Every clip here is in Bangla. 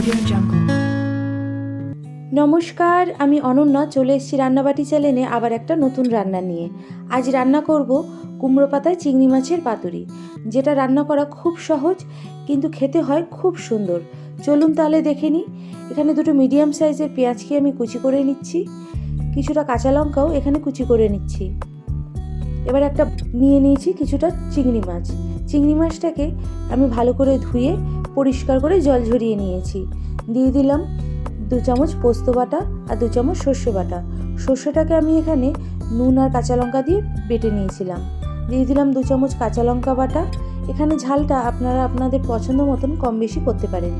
Audio Jungle. নমস্কার, আমি অনন্যা, চলে এসেছি রান্নাবাটি চ্যানেলে আবার একটা নতুন রান্না নিয়ে। আজ রান্না করব কুমড়ো পাতায় চিংড়ি মাছের পাতুরি, যেটা রান্না করা খুব সহজ, কিন্তু খেতে হয় খুব সুন্দর। চলুন তাহলে দেখে নিই। এখানে দুটো মিডিয়াম সাইজের পেঁয়াজকে আমি কুচি করে নিচ্ছি, কিছুটা কাঁচা লঙ্কাও এখানে কুচি করে নিচ্ছি। এবার একটা নিয়ে নিয়েছি কিছুটা চিংড়ি মাছ। চিংড়ি মাছটাকে আমি ভালো করে ধুয়ে পরিষ্কার করে জল ঝরিয়ে নিয়েছি। দিয়ে দিলাম দু চামচ পোস্ত বাটা আর দু চামচ সর্ষে বাটা। সর্ষেটাকে আমি এখানে নুন আর কাঁচা লঙ্কা দিয়ে বেটে নিয়েছিলাম। দিয়ে দিলাম দু চামচ কাঁচা লঙ্কা বাটা। এখানে ঝালটা আপনারা আপনাদের পছন্দ মতন কম বেশি করতে পারেন।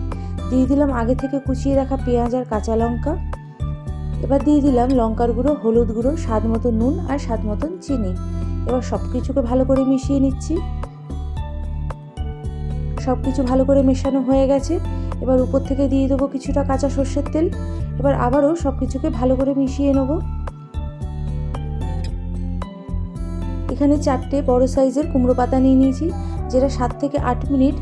দিয়ে দিলাম আগে থেকে কুচিয়ে রাখা পেঁয়াজ আর কাঁচা লঙ্কা। এবার দিয়ে দিলাম লঙ্কার গুঁড়ো, হলুদ গুঁড়ো, স্বাদ মতো নুন আর স্বাদ মতন চিনি। এবার সব কিছুকে ভালো করে মিশিয়ে নিচ্ছি। সব কিছু ভালো করে মেশানো হয়ে গেছে। এবার উপর থেকে দিয়ে দেবো কিছুটা কাঁচা সর্ষের তেল। এবার আবারও সব কিছুকে ভালো করে মিশিয়ে নেব। এখানে চারটে বড় সাইজের কুমড়ো পাতা নিয়ে নিয়েছি, যেটা সাত থেকে আট মিনিট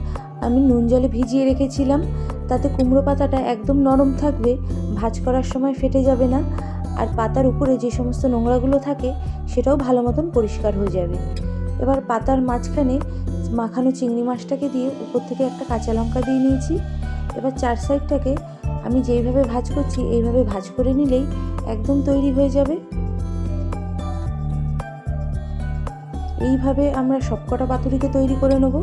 আমি নুন জলে ভিজিয়ে রেখেছিলাম। তাতে কুমড়ো পাতাটা একদম নরম থাকবে, ভাজ করার সময় ফেটে যাবে না, আর পাতার উপরে যে সমস্ত নোংরাগুলো থাকে, সেটাও ভালো মতন পরিষ্কার হয়ে যাবে। এবার পাতার মাঝখানে মাখানো চিংড়ি মাছটাকে দিয়ে উপর থেকে একটা কাঁচা লঙ্কা দিয়ে নিয়েছি। এবার চার সাইডটাকে আমি যেইভাবে ভাজ করছি, এইভাবে ভাজ করে নিলেই একদম তৈরি হয়ে যাবে। এইভাবে আমরা সবকটা পাতুরিকে তৈরি করে নেব।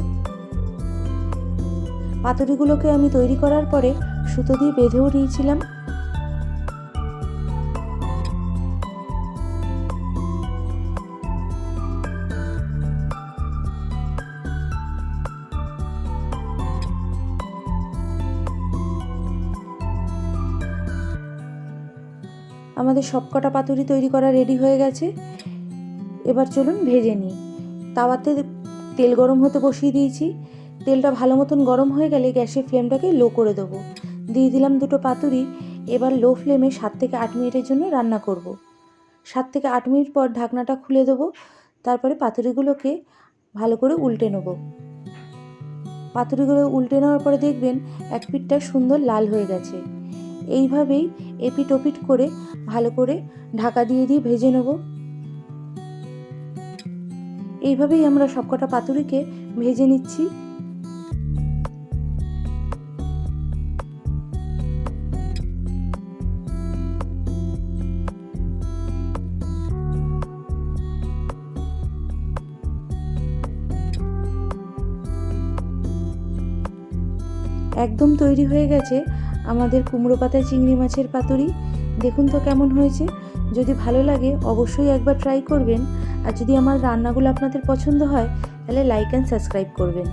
পাতুরিগুলোকে আমি তৈরি করার পরে সুতো দিয়ে বেঁধেও নিয়েছিলাম। আমাদের সবকটা পাতুরি তৈরি করা রেডি হয়ে গেছে। এবার চলুন ভেজে নিই। তাওয়াতে তেল গরম হতে বসিয়ে দিয়েছি। তেলটা ভালো মতন গরম হয়ে গেলে গ্যাসের ফ্লেমটাকে লো করে দেবো। দিয়ে দিলাম দুটো পাতুরি। এবার লো ফ্লেমে সাত থেকে আট মিনিটের জন্য রান্না করব। সাত থেকে আট মিনিট পর ঢাকনাটা খুলে দেবো। তারপরে পাতুরিগুলোকে ভালো করে উল্টে নেব। পাতুরিগুলো উল্টে নেওয়ার পরে দেখবেন এক পিঠটা সুন্দর লাল হয়ে গেছে। এইভাবেই এপিট ওপিট করে ভালো করে ঢাকা দিয়ে দিয়ে ভেজে নেব। এইভাবেই আমরা সবকটা পাতুরিকে ভেজে নিচ্ছি। একদম তৈরি হয়ে গেছে আমাদের কুমড়ো পাতায় চিংড়ি মাছের পাতুরি। দেখুন তো কেমন হয়েছে। যদি ভালো লাগে, অবশ্যই একবার ট্রাই করবেন। আর যদি আমার রান্নাগুলো আপনাদের পছন্দ হয়, তাহলে লাইক অ্যান্ড সাবস্ক্রাইব করবেন।